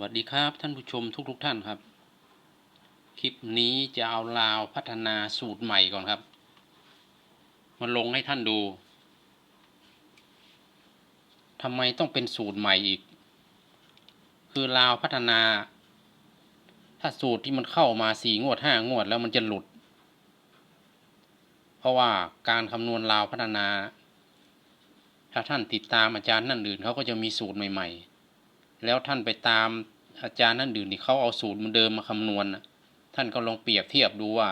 วัสดีครับ ท่านผู้ชมทุกๆทท่านครับ คลิปนี้จะเอาลาวพัฒนาสูตรใหม่ก่อนครับ มาลงให้ท่านดูทำไมต้องเป็นสูตรใหม่อีก คือลาวพัฒนา ถ้าสูตรที่มันเข้ามาสี่งวดห้างวดแล้วมันจะหลุด เพราะว่าการคำนวณลาวพัฒนา ถ้าท่านติดตามอาจารย์นั่นอื่นเขาก็จะมีสูตรใหม่ ๆแล้วท่านไปตาม อาจารย์นั่นอื่นที่เขาเอาสูตรมันเดิมมาคำนวณนะท่านก็ลองเปรียบเทียบดูว่า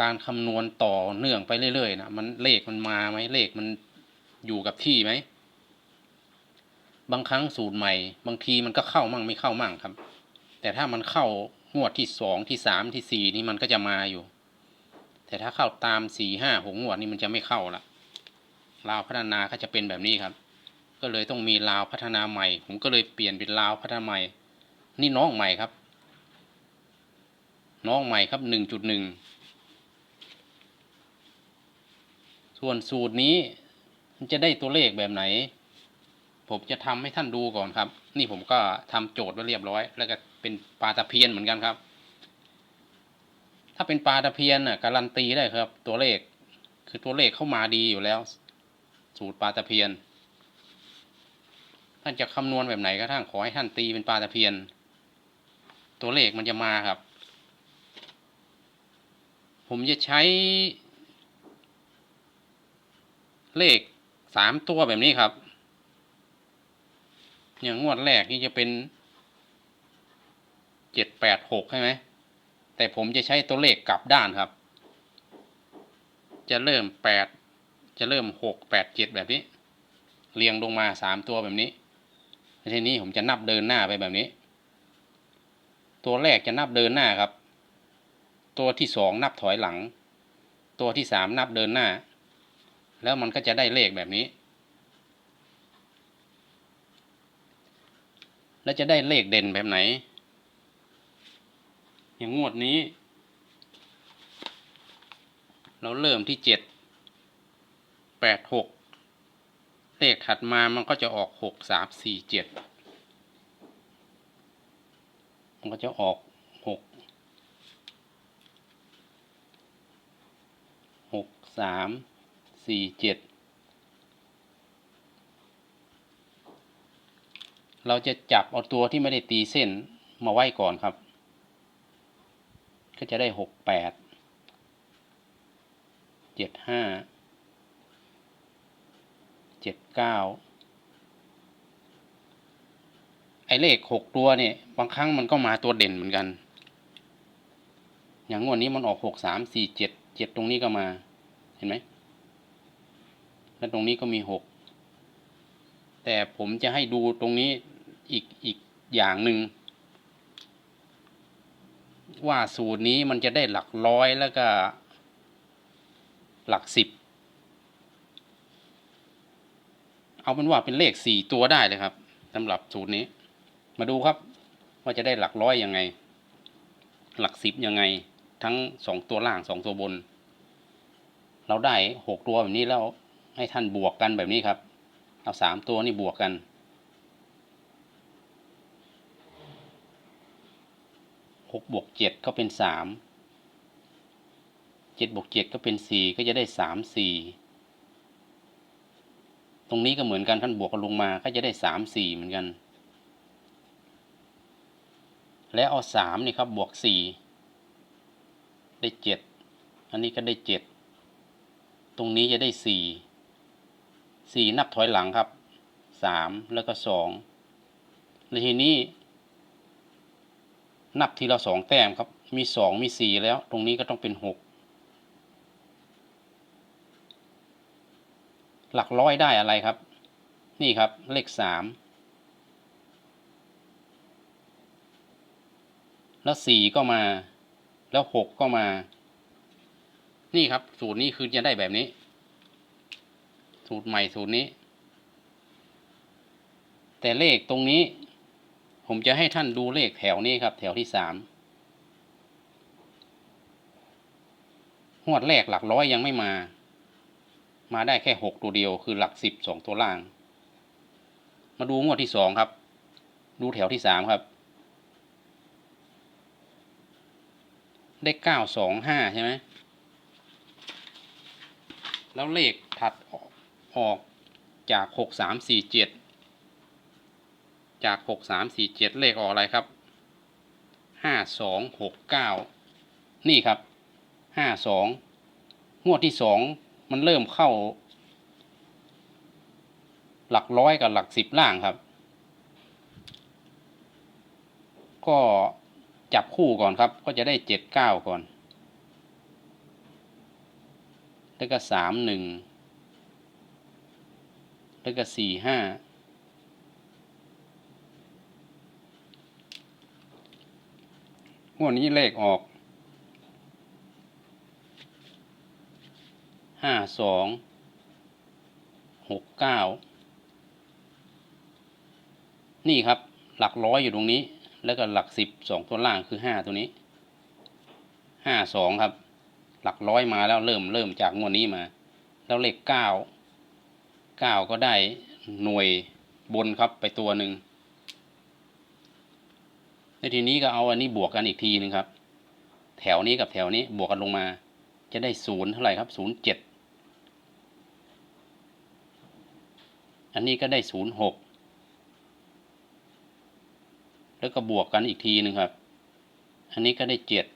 การคำนวณต่อเนื่องไปเรื่อยๆนะมันเลขมันมาไหมเลขมันอยู่กับที่ไหมบางครั้งสูตรใหม่ บางทีมันก็เข้ามั่งไม่เข้ามั่งครับ แต่ถ้ามันเข้างวดที่สองที่สามที่สี่นี่มันก็จะมาอยู่ แต่ถ้าเข้าตามสี่ห้าหกงวดนี่มันจะไม่เข้าละลาวพัฒนาก็จะเป็นแบบนี้ครับ ก็เลยต้องมีลาวพัฒนาใหม่ ผมก็เลยเปลี่ยนเป็นลาวพัฒนาใหม่ นี่น้องใหม่ครับ น้องใหม่ครับหนึ่งจุดหนึ่งส่วนสูตรนี้มันจะได้ตัวเลขแบบไหน ผมจะทำให้ท่านดูก่อนครับ นี่ผมก็ทำโจทย์ไว้เรียบร้อย แล้วก็เป็นปลาตะเพียนเหมือนกันครับ ถ้าเป็นปลาตะเพียนน่ะการันตีได้ครับ ตัวเลขคือตัวเลขเข้ามาดีอยู่แล้ว สูตรปลาตะเพียน ท่านจะคำนวณแบบไหนก็ทั้งขอให้ท่านตีเป็นปลาตะเพียน ตัวเลขมันจะมาครับ ผมจะใช้ เลขสามตัวแบบนี้ครับ อย่างงวดแรกนี่จะเป็นเจ็ดแปดหกใช่ไหมแต่ผมจะใช้ตัวเลขกลับด้านครับ จะเริ่มแปดจะเริ่มหกแปดเจ็ดแบบนี้ เรียงลงมาสามตัวแบบนี้ ทีนี้ผมจะนับเดินหน้าไปแบบนี้ ตัวแรกจะนับเดินหน้าครับ ตัวที่สองนับถอยหลัง ตัวที่สามนับเดินหน้า แล้วมันก็จะได้เลขแบบนี้ แล้วจะได้เลขเด่นแบบไหน อย่างงวดนี้ เราเริ่มที่เจ็ดแปดหก เลขถัดมามันก็จะออกหกสามสี่เจ็ดมันก็จะออกหกหกสามสี่เจ็ดเราจะจับเอาตัวที่ไม่ได้ตีเส้นมาไว้ก่อนครับ ก็จะได้หกแปดเจ็ดห้า เจ็ดเก้าไอ้เลขหกตัวเนี่ย บางครั้งมันก็มาตัวเด่นเหมือนกัน อย่างงวดนี้มันออกหกสามสี่เจ็ดเจ็ดตรงนี้ก็มา เห็นไหมแล้วตรงนี้ก็มีหกแต่ผมจะให้ดูตรงนี้อีกอีกอย่างหนึ่งว่าสูตรนี้มันจะได้หลักร้อยแล้วก็ หลักสิบ เอาเป็นว่าเป็นเลขสี่ตัวได้เลยครับสำหรับสูตรนี้ มาดูครับ ว่าจะได้หลักร้อยยังไง หลักสิบยังไง ทั้งสองตัวล่างสองตัวบน เราได้หกตัวแบบนี้แล้วให้ท่านบวกกันแบบนี้ครับ เอาสามตัวนี่บวกกัน หกบวกเจ็ดก็เป็นสาม เจ็ดบวกเจ็ดก็เป็นสี่ก็จะได้สามสี่ ตรงนี้ก็เหมือนกันท่านบวกกันลงมาก็จะได้สามสี่เหมือนกัน แล้วเอาสามนี่ครับบวกสี่ได้เจ็ดอันนี้ก็ได้เจ็ดตรงนี้จะได้สี่สี่นับถอยหลังครับสามแล้วก็สองแล้วทีนี้ นับทีละสองแต้มครับ มีสองมีสี่แล้ว ตรงนี้ก็ต้องเป็นหก หลักร้อยได้อะไรครับ นี่ครับเลขสามแล้วสี่ก็มา แล้วหกก็มา นี่ครับ สูตรนี้คือจะได้แบบนี้ สูตรใหม่สูตรนี้ แต่เลขตรงนี้ ผมจะให้ท่านดูเลขแถวนี้ครับ แถวที่สามงวดแรกหลักร้อยยังไม่มา มาได้แค่หกตัวเดียวคือหลักสิบสองตัวล่าง มาดูงวดที่สองครับ ดูแถวที่สามครับ ได้เก้าสองห้าใช่ไหมแล้วเลขถัดออกจากหกสามสี่เจ็ดจากหกสามสี่เจ็ดเลขออกอะไรครับห้าสองหกเก้านี่ครับห้าสองงวดที่สอง มันเริ่มเข้า หลักร้อยกับหลักสิบล่างครับ ก็จับคู่ก่อนครับ ก็จะได้เจ็ดเก้าก่อน แล้วก็สามหนึ่ง แล้วก็สี่ห้างวดนี้เลขออก ห้าสองหกเก้านี่ครับหลักร้อยอยู่ตรงนี้ แล้วก็หลักสิบสองตัวล่างคือห้าตัวนี้ห้าสองครับ หลักร้อยมาแล้วเริ่มเริ่มจากงวดนี้มา แล้วเลขเก้าเก้าก็ได้หน่วยบนครับไปตัวหนึ่งในทีนี้ก็เอาอันนี้บวกกันอีกทีหนึ่งครับ แถวนี้กับแถวนี้บวกกันลงมา จะได้ศูนย์เท่าไหร่ครับศูนย์เจ็ด อันนี้ก็ได้ศูนย์หกแล้วก็บวกกันอีกทีหนึ่งครับ อันนี้ก็ได้เจ็ด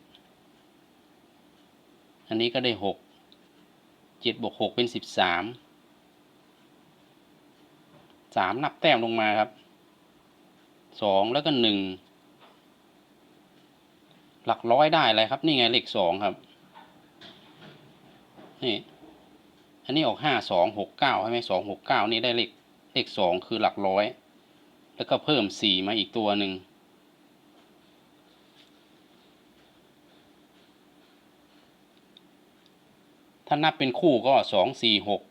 อันนี้ก็ได้หกเจ็ดบวกหกเป็นสิบสามสามนับแต้มลงมาครับสองแล้วก็หนึ่งหลักร้อยได้อะไรครับ นี่ไงเลขสองครับ นี่ อันนี้ออกห้าสองหกเก้าใช่ไหมสองหกเก้านี่ได้เลข เลขสองคือหลักร้อย แล้วก็เพิ่มสี่มาอีกตัวหนึ่ง ถ้านับเป็นคู่ก็สองสี่หก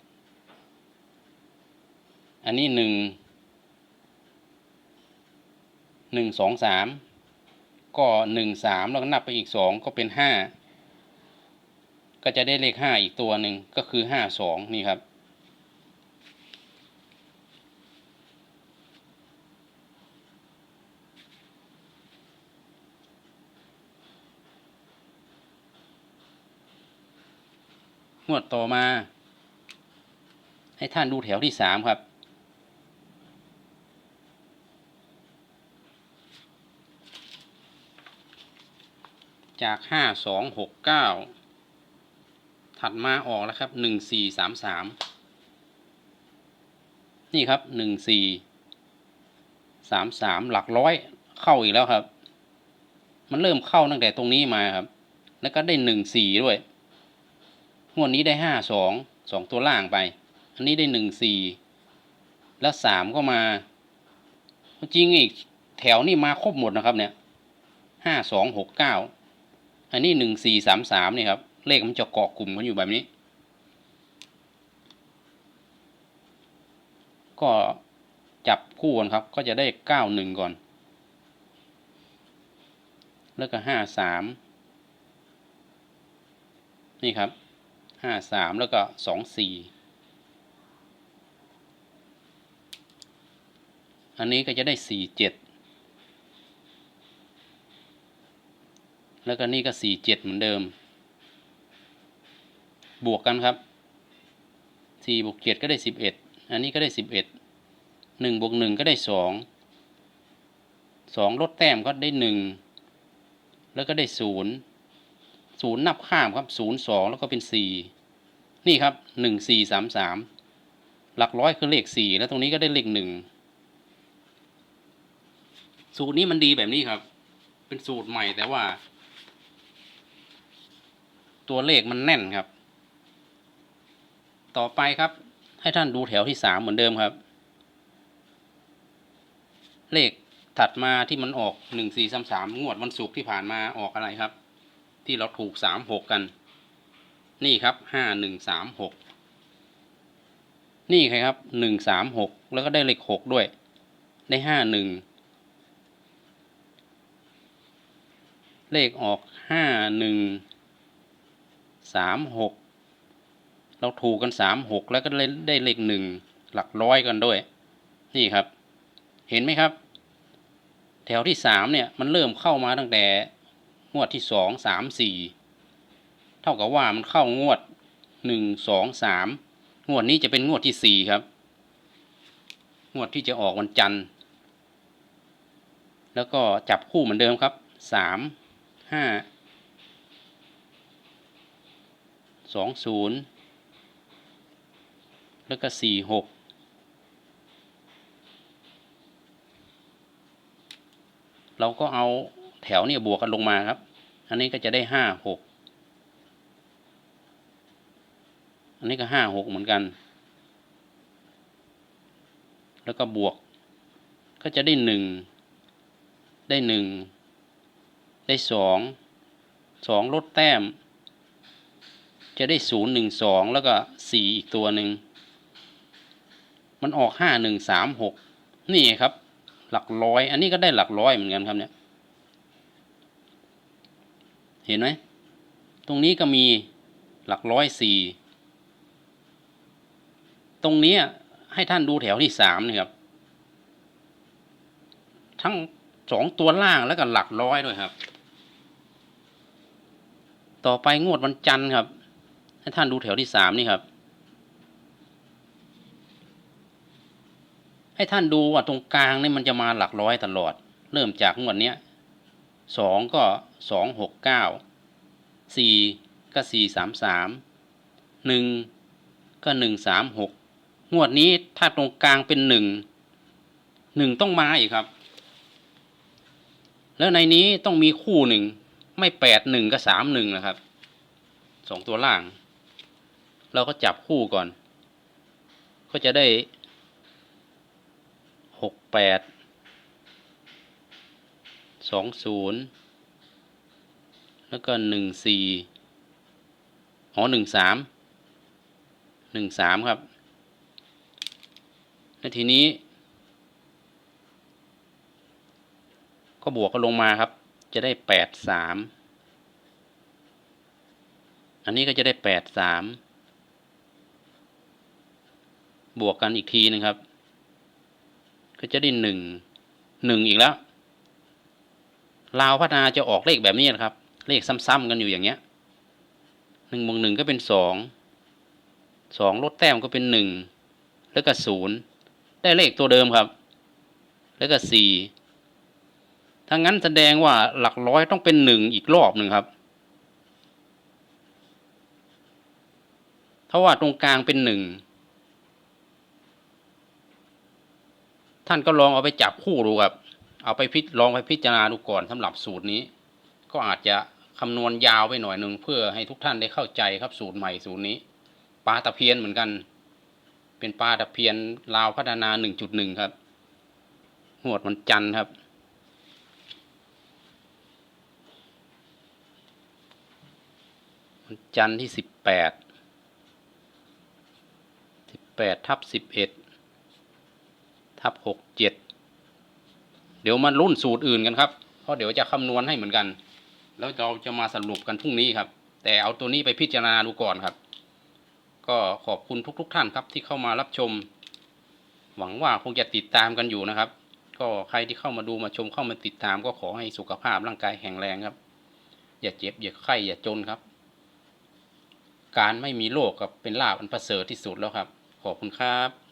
อันนี้หนึ่ง หนึ่งสองสาม ก็หนึ่งสามแล้วก็นับไปอีกสองก็เป็นห้า ก็จะได้เลขห้าอีกตัวหนึ่งก็คือห้าสองนี่ครับ งวดต่อมา ให้ท่านดูแถวที่สามครับ จากห้าสองหกเก้าถัดมาออกแล้วครับหนึ่งสี่สามสามนี่ครับหนึ่งสี่สามสามหลักร้อยเข้าอีกแล้วครับ มันเริ่มเข้าตั้งแต่ตรงนี้มาครับ แล้วก็ได้หนึ่งสี่ด้วย งวดนี้ได้ห้าสองสองตัวล่างไป อันนี้ได้หนึ่งสี่แล้วสามก็มาจริงอีกแถวนี่มาครบหมดนะครับเนี่ยห้าสองหกเก้าอันนี้หนึ่งสี่สามสามนี่ครับ เลขมันจะเกาะกลุ่มกันอยู่แบบนี้ ก็จับคู่กันครับ ก็จะได้เก้าหนึ่งก่อน แล้วก็ห้าสามนี่ครับ ห้าสามแล้วก็สองสี่อันนี้ก็จะได้สี่เจ็ดแล้วก็นี่ก็สี่เจ็ดเหมือนเดิม บวกกันครับสี่บวกเจ็ดก็ได้สิบเอ็ดอันนี้ก็ได้สิบเอ็ดหนึ่งบวกหนึ่งก็ได้สองสองลดแต้มก็ได้หนึ่งแล้วก็ได้ศูนย์ ศูนย์นับข้ามครับศูนย์สองแล้วก็เป็นสี่นี่ครับหนึ่งสี่สามสามหลักร้อยคือเลขสี่แล้วตรงนี้ก็ได้เลขหนึ่งสูตรนี้มันดีแบบนี้ครับ เป็นสูตรใหม่แต่ว่า ตัวเลขมันแน่นครับ ต่อไปครับ ให้ท่านดูแถวที่สามเหมือนเดิมครับ เลขถัดมาที่มันออกหนึ่งสี่สามสามงวดวันศุกร์ที่ผ่านมาออกอะไรครับ ที่เราถูกสามหกกัน นี่ครับห้าหนึ่งสามหกนี่ครับหนึ่งสามหกแล้วก็ได้เลขหกด้วย ได้ห้าหนึ่งเลขออกห้าหนึ่งสามหกเราถูกกันสามหกแล้วก็ได้ได้เลขหนึ่งหลักร้อยกันด้วย นี่ครับ เห็นไหมครับ แถวที่สามเนี่ยมันเริ่มเข้ามาตั้งแต่ งวดที่สองสามสี่เท่ากับว่ามันเข้างวดหนึ่งสองสามงวดนี้จะเป็นงวดที่สี่ครับ งวดที่จะออกวันจันทร์ แล้วก็จับคู่เหมือนเดิมครับสามห้าสองศูนย์แล้วก็สี่หกเราก็เอาแถวเนี่ยบวกกันลงมาครับ อันนี้ก็จะได้ห้าหกอันนี้ก็ห้าหกเหมือนกัน แล้วก็บวก ก็จะได้หนึ่ง ได้หนึ่ง ได้สอง สองลดแต้ม จะได้ศูนย์หนึ่งสองแล้วก็สี่อีกตัวหนึ่ง มันออกห้าหนึ่งสามหก นี่ครับ หลักร้อย อันนี้ก็ได้หลักร้อยเหมือนกันครับเนี่ย เห็นไหมตรงนี้ก็มีหลักร้อยสี่ตรงนี้ให้ท่านดูแถวที่สามนี่ครับ ทั้งสองตัวล่างแล้วก็หลักร้อยด้วยครับ ต่อไปงวดวันจันทร์ครับ ให้ท่านดูแถวที่สามนี่ครับ ให้ท่านดูว่าตรงกลางนี่มันจะมาหลักร้อยตลอด เริ่มจากงวดเนี้ย สองก็สองหกเก้าสี่ก็สี่สามสามหนึ่งก็หนึ่งสามหกงวดนี้ถ้าตรงกลางเป็นหนึ่งหนึ่งต้องมาอีกครับ แล้วในนี้ต้องมีคู่หนึ่งไม่แปดหนึ่งก็สามหนึ่งนะครับสองตัวล่าง เราก็จับคู่ก่อน ก็จะได้หกแปด สองศูนย์แล้วก็หนึ่งสี่อ๋อหนึ่งสามหนึ่งสามครับแล้วทีนี้ ก็บวกกันลงมาครับ จะได้แปดสามอันนี้ก็จะได้แปดสามบวกกันอีกทีนึงครับ ก็จะได้หนึ่งหนึ่งอีกแล้ว ลาวพัฒนาจะออกเลขแบบนี้นะครับ เลขซ้ำๆกันอยู่อย่างเงี้ยหนึ่งบวกหนึ่งก็เป็นสองสองลดแต้มก็เป็นหนึ่งแล้วก็ศูนย์ได้เลขตัวเดิมครับ แล้วก็สี่ถ้างั้นแสดงว่าหลักร้อยต้องเป็นหนึ่งอีกรอบหนึ่งครับเพราะว่าตรงกลางเป็นหนึ่งท่านก็ลองเอาไปจับคู่ดูครับ เอาไปพิจลองไปพิจารณาดูก่อนสำหรับสูตรนี้ ก็อาจจะคำนวณยาวไปหน่อยหนึ่งเพื่อให้ทุกท่านได้เข้าใจครับสูตรใหม่สูตรนี้ปลาตะเพียนเหมือนกัน เป็นปลาตะเพียนลาวพัฒนาหนึ่งจุดหนึ่งครับหวดมันจันทร์ครับวันจันทร์ที่สิบแปดสิบแปดทับสิบเอ็ดทับหกเจ็ด ดี๋ยวมารุ่นสูตรอื่นกันครับ เพราะเดี๋ยวจะคำนวณให้เหมือนกัน แล้วเราจะมาสรุปกันพรุ่งนี้ครับ แต่เอาตัวนี้ไปพิจารณาดูก่อนครับ ก็ขอบคุณทุกๆทท่านครับที่เข้ามารับชม หวังว่าคงจะติดตามกันอยู่นะครับ ก็ใครที่เข้ามาดูมาชมเข้ามาติดตาม ก็ขอให้สุขภาพร่างกายแข็งแรงครับ อย่าเจ็บอย่าไข้อย่าจนครับ การไม่มีโรคกับเป็นลาบอันประเสริฐที่สุดแล้วครับ ขอบคุณครับ